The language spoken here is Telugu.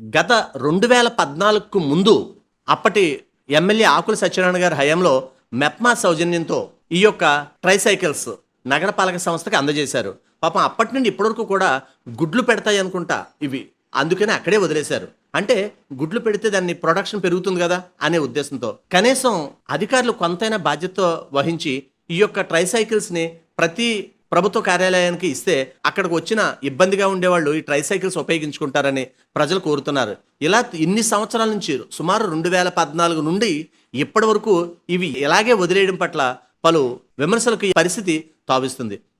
గత రెండు వేల పద్నాలుగుకు ముందు అప్పటి ఎమ్మెల్యే ఆకుల సత్యనారాయణ గారి హయాంలో మెప్మా సౌజన్యంతో ఈ యొక్క ట్రైసైకిల్స్ నగరపాలక సంస్థకి అందజేశారు. పాపం అప్పటి నుండి ఇప్పటివరకు కూడా గుడ్లు పెడతాయి అనుకుంటా ఇవి. అందుకనే అక్కడే వదిలేశారు. అంటే గుడ్లు పెడితే దాన్ని ప్రొడక్షన్ పెరుగుతుంది కదా అనే ఉద్దేశంతో. కనీసం అధికారులు కొంతైనా బాధ్యత వహించి ఈ యొక్క ట్రైసైకిల్స్ని ప్రతి ప్రభుత్వ కార్యాలయానికి ఇస్తే అక్కడికి వచ్చిన ఇబ్బందిగా ఉండేవాళ్ళు ఈ ట్రైసైకిల్స్ ఉపయోగించుకుంటారని ప్రజలు కోరుతున్నారు. ఇలా ఇన్ని సంవత్సరాల నుంచి సుమారు రెండు వేల పద్నాలుగు నుండి ఇప్పటి వరకు ఇవి ఇలాగే వదిలేయడం పట్ల పలు విమర్శలకు ఈ పరిస్థితి తావిస్తుంది.